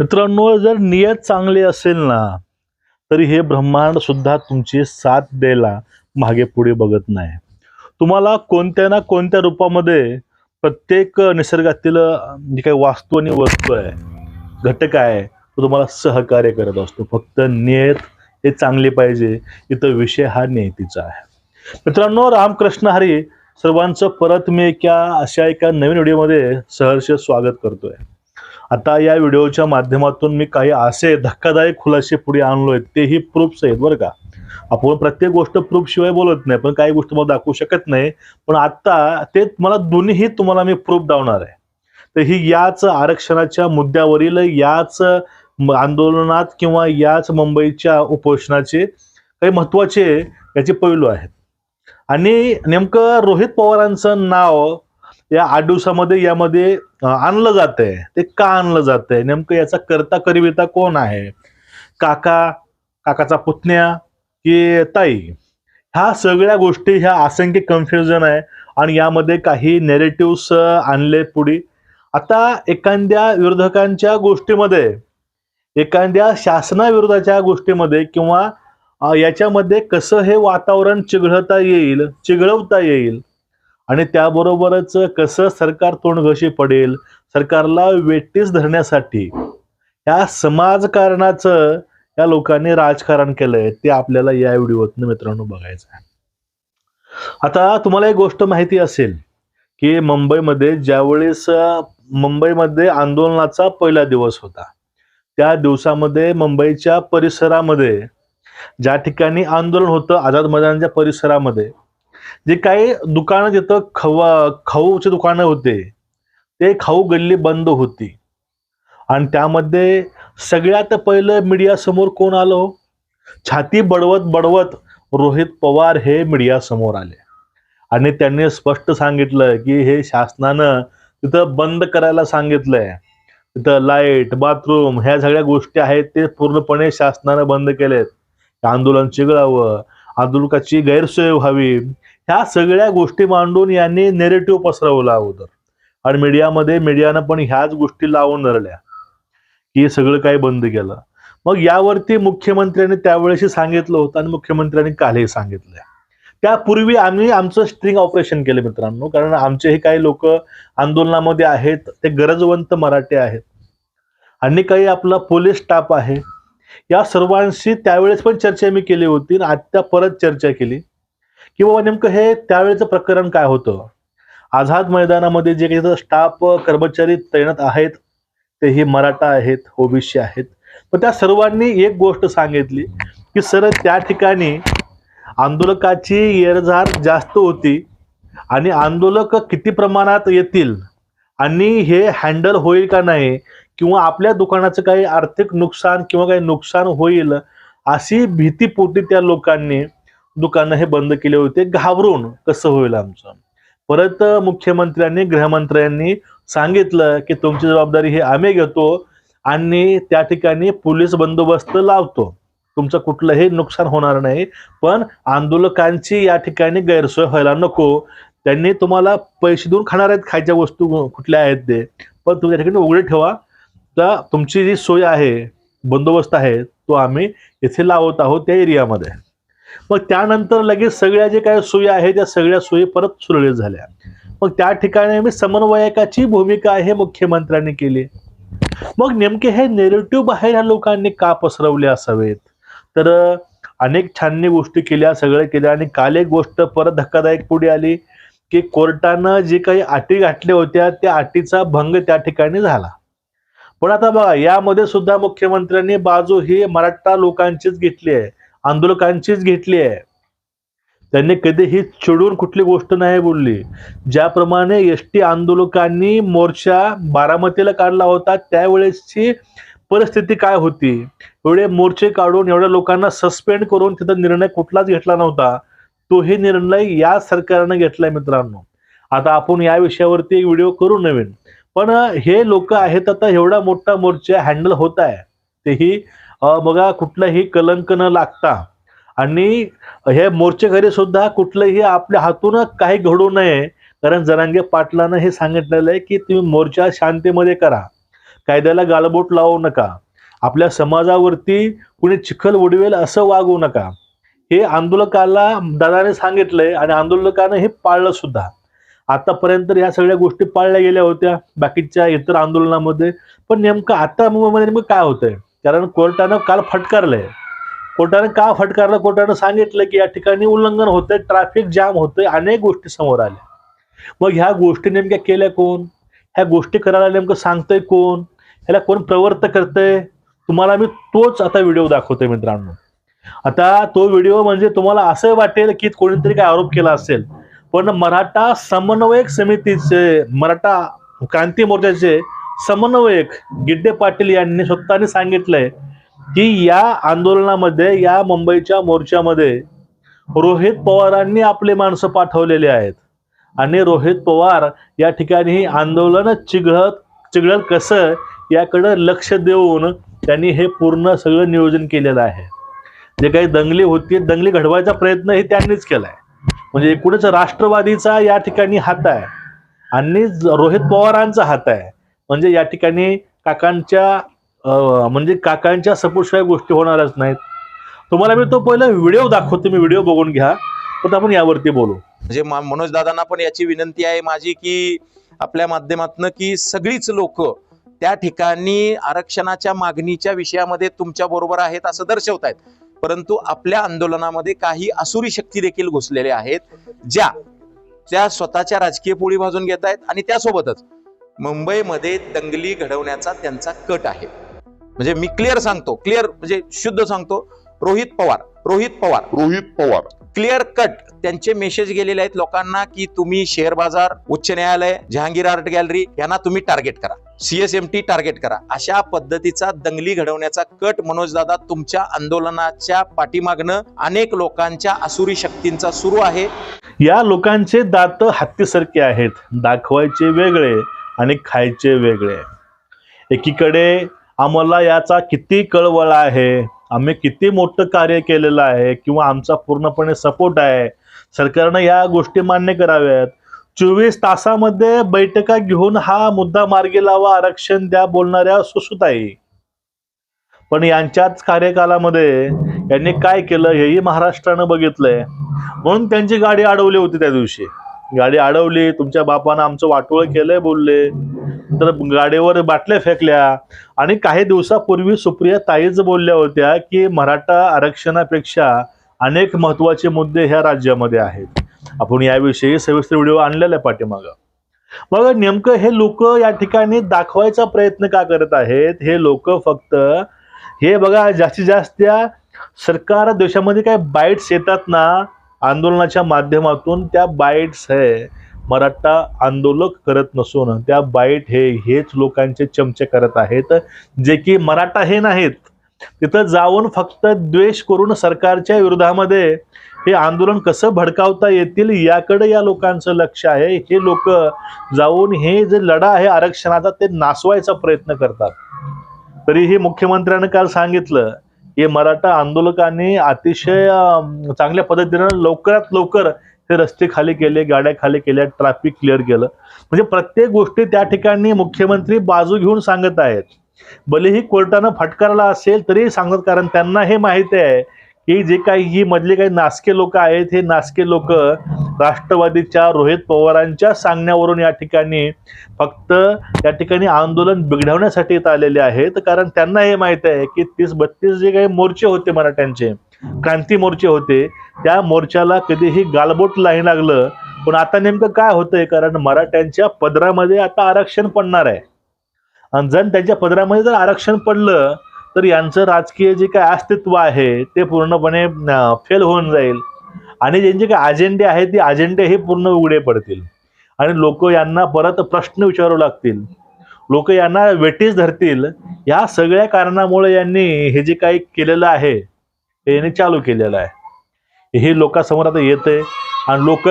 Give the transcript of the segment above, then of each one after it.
मित्रांनो जर नियत चांगली असेल ना तरी हे ब्रह्मांड सुद्धा तुमची साथ द्यायला मागे पुढे बघत नाही. तुम्हाला कोणत्या ना कोणत्या रूपामध्ये प्रत्येक निसर्गातील जी काही वास्तू आणि वस्तू आहे घटक आहे तो तुम्हाला सहकार्य करत असतो. फक्त नियत हे चांगली पाहिजे. इथं विषय हा नियतीचा आहे. मित्रांनो रामकृष्ण हरी सर्वांचं परत मी एका अशा एका नवीन व्हिडिओमध्ये सहर्ष स्वागत करतोय. आता या व्हिडिओच्या माध्यमातून मी काही असे धक्कादायक खुलासे पुढे आणलोय तेही प्रूफ्स आहेत बरं का. आपण प्रत्येक गोष्ट प्रूफ शिवाय बोलत नाही पण काही गोष्ट मला दाखवू शकत नाही. पण आता ते मला दोन्हीही तुम्हाला मी प्रूफ दावणार आहे. तर ही याच आरक्षणाच्या मुद्द्यावरील याच आंदोलनात किंवा याच मुंबईच्या उपोषणाचे काही महत्त्वाचे याचे पैलू आहेत. आणि नेमकं रोहित पवारांचं नाव या आठ दिवसामध्ये यामध्ये आणलं जात आहे ते का आणलं जात आहे नेमकं याचा करता करिविता कोण आहे? काका काकाचा पुतण्या की ताई? ह्या सगळ्या गोष्टी ह्या असंख्य कन्फ्युजन आहे आणि यामध्ये काही नेरेटिव्स आणले पुढे. आता एखाद्या विरोधकांच्या गोष्टीमध्ये एखाद्या शासनाविरोधाच्या गोष्टीमध्ये किंवा याच्यामध्ये कसं हे वातावरण चिघळता येईल चिघळवता येईल आणि त्याबरोबरच कसं सरकार तोंडघशी पडेल सरकारला वेटीस धरण्यासाठी या समाजकारणाचं या लोकांनी राजकारण केलंय ते आपल्याला या व्हिडिओतनं मित्रांनो बघायचं आहे. आता तुम्हाला एक गोष्ट माहिती असेल की मुंबईमध्ये ज्यावेळेस मुंबईमध्ये आंदोलनाचा पहिला दिवस होता त्या दिवसामध्ये मुंबईच्या परिसरामध्ये ज्या ठिकाणी आंदोलन होतं आझाद मैदानाच्या परिसरामध्ये जे काही दुकानं तिथं खवा खाऊचे दुकानं होते ते खाऊ गल्ली बंद होती. आणि त्यामध्ये सगळ्यात पहिलं मीडिया समोर कोण आलो? छाती बडवत बडवत रोहित पवार हे मीडिया समोर आले. आणि त्यांनी स्पष्ट सांगितलं की हे शासनानं तिथं बंद करायला सांगितलंय. तिथं लाइट बाथरूम ह्या सगळ्या गोष्टी आहेत ते पूर्णपणे शासनानं बंद केलेत. आंदोलन चिघळावं आंदोलकाची गैरसोय व्हावी ह्या सगळ्या गोष्टी मांडून यांनी नेरेटिव्ह पसरवला अगोदर. आणि मीडियामध्ये मीडियानं पण ह्याच गोष्टी लावून धरल्या. की हे सगळं काही बंद केलं. मग यावरती मुख्यमंत्र्यांनी त्यावेळेस सांगितलं होतं आणि मुख्यमंत्र्यांनी कालही सांगितलं त्यापूर्वी आम्ही आमचं स्ट्रिंग ऑपरेशन केलं मित्रांनो. कारण आमचे हे काही लोक आंदोलनामध्ये आहेत. ते गरजवंत मराठी आहेत. आणि काही आपला पोलीस स्टाफ आहे. या सर्वांशी त्यावेळेस पण चर्चा मी केली होती आणि आत्ता परत चर्चा केली. की बाबा नेमकं हे त्यावेळेचं प्रकरण काय होतं? आझाद मैदानामध्ये जे काही स्टाफ कर्मचारी तैनात आहेत ते हे मराठा आहेत ओबीसी आहेत. पण त्या सर्वांनी एक गोष्ट सांगितली की सर त्या ठिकाणी आंदोलकाची येरझार जास्त होती आणि आंदोलक किती प्रमाणात येतील आणि हे हँडल होईल का नाही किंवा आपल्या दुकानाचं काही आर्थिक नुकसान किंवा काही नुकसान होईल अशी भीतीपोटी त्या लोकांनी दुकानं हे बंद केले होते घाबरून कसं होईल आमचं? परत मुख्यमंत्र्यांनी गृहमंत्र्यांनी सांगितलं की तुमची जबाबदारी ही आम्ही घेतो आणि त्या ठिकाणी पोलीस बंदोबस्त लावतो. तुमचं कुठलंही नुकसान होणार नाही पण आंदोलकांची या ठिकाणी गैरसोय व्हायला नको. त्यांनी तुम्हाला पैसे देऊन खाणार आहेत खायच्या वस्तू कुठल्या आहेत ते पण तुम्ही त्या ठिकाणी उघडे ठेवा. तर तुमची जी सोय आहे बंदोबस्त आहे तो आम्ही इथे लावत आहोत त्या एरियामध्ये. मग त्यानंतर लगेच सगळ्या जे काही सोयी आहेत त्या सगळ्या सोयी परत सुरळीत झाल्या. मग त्या ठिकाणी मी समन्वयकाची भूमिका आहे मुख्यमंत्र्यांनी केली. मग नेमके हे नेरेटिव्ह बाहेर ह्या लोकांनी का पसरवले असावेत? तर अनेक छाननी गोष्टी केल्या सगळ्या केल्या आणि काल एक गोष्ट परत धक्कादायक पुढे आली की कोर्टानं जे काही अटी घातल्या होत्या त्या अटीचा भंग त्या ठिकाणी झाला. पण आता बघा यामध्ये सुद्धा मुख्यमंत्र्यांनी बाजू ही मराठा लोकांचीच घेतली आहे. आंदोलकांचीच घेतली आहे. त्यांनी कधीही चिडून कुठली गोष्ट नाही बोलली. ज्याप्रमाणे एस टी आंदोलकांनी मोर्चा बारामतीला काढला होता त्यावेळेसची परिस्थिती काय होती? एवढे मोर्चे काढून एवढ्या लोकांना सस्पेंड करून तिथं निर्णय कुठलाच घेतला नव्हता. तोही निर्णय या सरकारनं घेतलाय मित्रांनो. आता आपण या विषयावरती एक व्हिडिओ करू नवीन. पण हे लोक आहेत आता एवढा मोठा मोर्चा हँडल होत आहे. तेही बघा कुठलाही कलंक न लागता आणि हे मोर्चेकरी सुद्धा कुठलंही आपल्या हातून काही घडू नये कारण जरांगे पाटलानं हे सांगितलेलं आहे की तुम्ही मोर्चा शांतीमध्ये करा. कायद्याला गालबोट लावू नका. आपल्या समाजावरती कुणी चिखल उडवेल असं वागू नका. हे आंदोलकाला दादाने सांगितलंय आणि आंदोलकानं हे पाळलं सुद्धा. आतापर्यंत ह्या सगळ्या गोष्टी पाळल्या गेल्या होत्या बाकीच्या इतर आंदोलनामध्ये. पण नेमकं आता मुंबईमध्ये नेमकं काय होतंय? कारण कोर्टानं काल फटकारलंय. कोर्टानं का फटकारलं? कोर्टानं सांगितलं की या ठिकाणी उल्लंघन होतंय ट्रॅफिक जाम होतंय अनेक गोष्टी समोर आल्या. मग ह्या गोष्टी नेमक्या केल्या कोण? ह्या गोष्टी करायला नेमकं सांगतंय कोण? ह्याला कोण प्रवर्त करतंय? तुम्हाला मी तोच आता व्हिडिओ दाखवतोय मित्रांनो. आता तो व्हिडिओ म्हणजे तुम्हाला असं वाटेल की कोणीतरी काय आरोप केला असेल पण मराठा समन्वयक समितीचे मराठा क्रांती मोर्चाचे समन्वयक गिड्डे पाटील यांनी स्वतःने सांगितलंय की या आंदोलनामध्ये या मुंबईच्या मोर्चामध्ये रोहित पवारांनी आपले माणसं पाठवलेले आहेत. आणि रोहित पवार या ठिकाणी आंदोलन चिघळत चिघळत कसं याकडं लक्ष देऊन त्यांनी हे पूर्ण सगळं नियोजन केलेलं आहे. जे काही दंगली होती दंगली घडवायचा प्रयत्न हे त्यांनीच केलाय. म्हणजे एकूणच राष्ट्रवादीचा या ठिकाणी हात आहे. आणि ज- रोहित पवारांचा हात आहे. म्हणजे या ठिकाणी काकांच्या म्हणजे काकांच्या सपोर्टशिवाय गोष्टी होणारच नाहीत. तुम्हाला मी तो पहिला व्हिडिओ दाखवतो मी व्हिडिओ बघून घ्या. पण आपण यावरती बोलू. म्हणजे मनोज दादांना पण याची विनंती आहे माझी की आपल्या माध्यमातून की सगळीच लोक त्या ठिकाणी आरक्षणाच्या मागणीच्या विषयामध्ये तुमच्या बरोबर आहेत असं दर्शवतायत. परंतु आपल्या आंदोलनामध्ये काही असुरी शक्ती देखील घुसलेल्या आहेत ज्या त्या स्वतःच्या राजकीय पोळी भाजून घेत आहेत आणि त्यासोबतच मुंबईमध्ये दंगली घडवण्याचा त्यांचा कट आहे. म्हणजे मी क्लिअर सांगतो क्लिअर म्हणजे शुद्ध सांगतो रोहित पवार रोहित पवार. रोहित पवार. क्लिअर कट त्यांचे मेसेज गेलेले आहेत लोकांना की तुम्ही शेअर बाजार उच्च न्यायालय जहांगीर आर्ट गॅलरी यांना तुम्ही टार्गेट करा. सीएसएमटी टार्गेट करा. अशा पद्धतीचा दंगली घडवण्याचा कट मनोज दादा तुमच्या आंदोलनाच्या पाठीमागनं अनेक लोकांच्या असुरी शक्तींचा सुरू आहे. या लोकांचे दात हत्तीसारखे आहेत. दाखवायचे वेगळे. आणि खायचे वेगळे. एकीकडे आम्हाला याचा किती कळवळ आहे आम्ही किती मोठं कार्य केलेलं आहे किंवा आमचा पूर्णपणे सपोर्ट आहे सरकारनं या गोष्टी मान्य कराव्यात. चोवीस तासामध्ये बैठका घेऊन हा मुद्दा मार्गी लावा आरक्षण द्या बोलणाऱ्या सुसुताई. पण यांच्याच कार्यकालामध्ये यांनी काय केलं हेही महाराष्ट्रानं बघितलंय. म्हणून त्यांची गाडी अडवली होती त्या दिवशी. गाडी अडवली तुमच्या बापानं आमचं वाटोळ केलंय बोलले. तर गाडीवर बाटल्या फेकल्या. आणि काही दिवसापूर्वी सुप्रिया ताईच बोलल्या होत्या की मराठा आरक्षणापेक्षा अनेक महत्त्वाचे मुद्दे ह्या राज्यामध्ये आहेत. आपण याविषयी सविस्तर व्हिडिओ आणलेला आहे पाठीमागं. मग नेमकं हे लोक या ठिकाणी दाखवायचा प्रयत्न का करत आहेत? हे लोक फक्त हे बघा जास्तीत जास्त त्या सरकार देशामध्ये काय बाईट्स येतात ना आंदोलनाच्या माध्यमातून त्या बाईट्स हे मराठा आंदोलक करत नसून त्या बाईट हे हेच लोकांचे चमचे करत आहेत जे की मराठा हे नाहीत तिथं जाऊन फक्त द्वेष करून सरकारच्या विरोधामध्ये हे आंदोलन कसं भडकावता येतील याकडे या लोकांचं लक्ष आहे. हे लोक जाऊन हे जे लढा आहे आरक्षणाचा ते नासवायचा प्रयत्न करतात. तरीही मुख्यमंत्र्यानं काल सांगितलं हे मराठा आंदोलकांनी अतिशय चांगल्या पद्धतीनं लवकरात लवकर हे रस्ते खाली केले गाड्या खाली केल्या ट्रॅफिक क्लिअर केलं. म्हणजे प्रत्येक गोष्टी त्या ठिकाणी मुख्यमंत्री बाजू घेऊन सांगत आहेत. भलेही कोर्टानं फटकारला असेल तरी सांगत कारण त्यांना हे माहिती आहे की जे काही ही मधले काही नासके लोक आहेत हे नासके लोक राष्ट्रवादीच्या रोहित पवारांच्या सांगण्यावरून या ठिकाणी फक्त या ठिकाणी आंदोलन बिघडवण्यासाठी येत आलेले आहेत. कारण त्यांना हे माहीत आहे की तीस बत्तीस जे काही मोर्चे होते मराठ्यांचे क्रांती मोर्चे होते त्या मोर्चाला कधीही गालबोट नाही लागलं. पण आता नेमकं काय होतंय? कारण मराठ्यांच्या पदरामध्ये आता आरक्षण पडणार आहे. आणि जर त्यांच्या पदरामध्ये जर आरक्षण पडलं तर यांचं राजकीय जे काय अस्तित्व आहे ते पूर्णपणे फेल होऊन जाईल. आणि ज्यांचे काही अजेंडे आहेत ते अजेंडे हे पूर्ण उघडे पडतील. आणि लोक यांना परत प्रश्न विचारू लागतील. लोक यांना वेटीस धरतील. या सगळ्या कारणामुळे यांनी हे जे काही केलेलं आहे हे यांनी चालू केलेलं आहे. हे लोकांसमोर आता येतंय. आणि लोक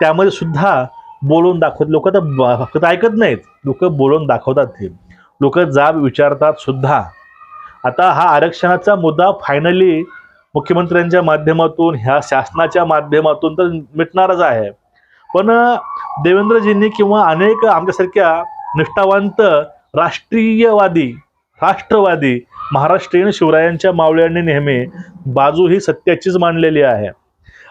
त्यामध्ये सुद्धा बोलून दाखवत लोक तर फक्त ऐकत नाहीत. लोक बोलून दाखवतात हे. लोक जाब विचारतात सुद्धा. आता हा आरक्षणाचा मुद्दा फायनली मुख्यमंत्र्यांच्या माध्यमातून ह्या शासनाच्या माध्यमातून तर मिटणारच आहे. पण देवेंद्रजींनी किंवा अनेक आमच्यासारख्या निष्ठावंत राष्ट्रीयवादी राष्ट्रवादी महाराष्ट्रीयन शिवरायांच्या मावळ्यांनी नेहमी बाजू ही सत्याचीच मांडलेली आहे.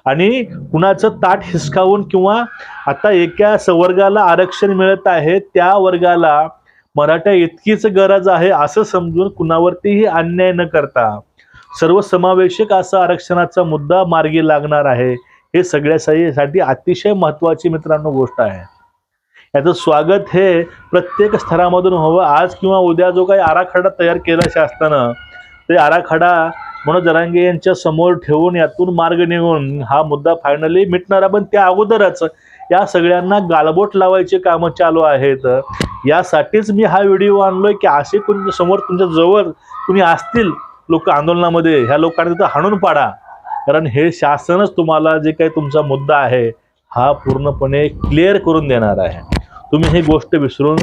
आणि कुणाचं ताट हिसकावून किंवा आता एका सवर्गाला आरक्षण मिळत आहे त्या वर्गाला मराठा इतकीच गरज आहे असं समजून कुणावरतीही अन्याय न करता सर्वसमावेशक असा आरक्षणाचा मुद्दा मार्गी लागणार आहे. हे सगळ्यासाठी अतिशय महत्त्वाची मित्रांनो गोष्ट आहे. याचं स्वागत हे प्रत्येक स्तरामधून व्हावं आज किंवा उद्या जो काही आराखडा तयार केला शासनानं ते आराखडा म्हणून जरांगे यांच्या समोर ठेवून यातून मार्ग निघून हा मुद्दा फायनली मिटणारा पण त्या अगोदरच या सगळ्यांना गालबोट लावायचे कामं चालू आहेत. यासाठीच मी हा व्हिडिओ आणलोय की असे तुमच्यासमोर तुमच्या जवळ कुणी असतील लोक आंदोलनामध्ये ह्या लोकांनी तिथं हाणून पाडा. कारण हे शासनच तुम्हाला जे काही तुमचा मुद्दा आहे हा पूर्णपणे क्लिअर करून देणार आहे. तुम्ही ही गोष्ट विसरून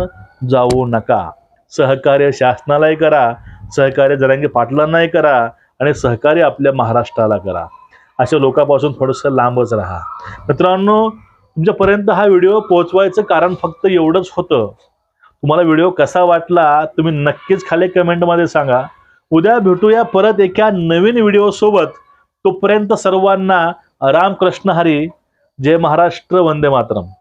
जाऊ नका. सहकार्य शासनालाही करा सहकार्य जरांगी पाटलांनाही करा आणि सहकार्य आपल्या महाराष्ट्राला करा. अशा लोकांपासून थोडंसं लांबच राहा. मित्रांनो तुमच्यापर्यंत हा व्हिडिओ पोहोचवायचं कारण फक्त एवढंच होतं. तुम्हाला व्हिडिओ कसा वाटला तुम्ही नक्कीच खाली कमेंटमध्ये सांगा. उद्या भेटूया परत एका नवीन व्हिडिओ सोबत. तोपर्यंत सर्वांना रामकृष्ण हरी. जय महाराष्ट्र वंदे मातरम.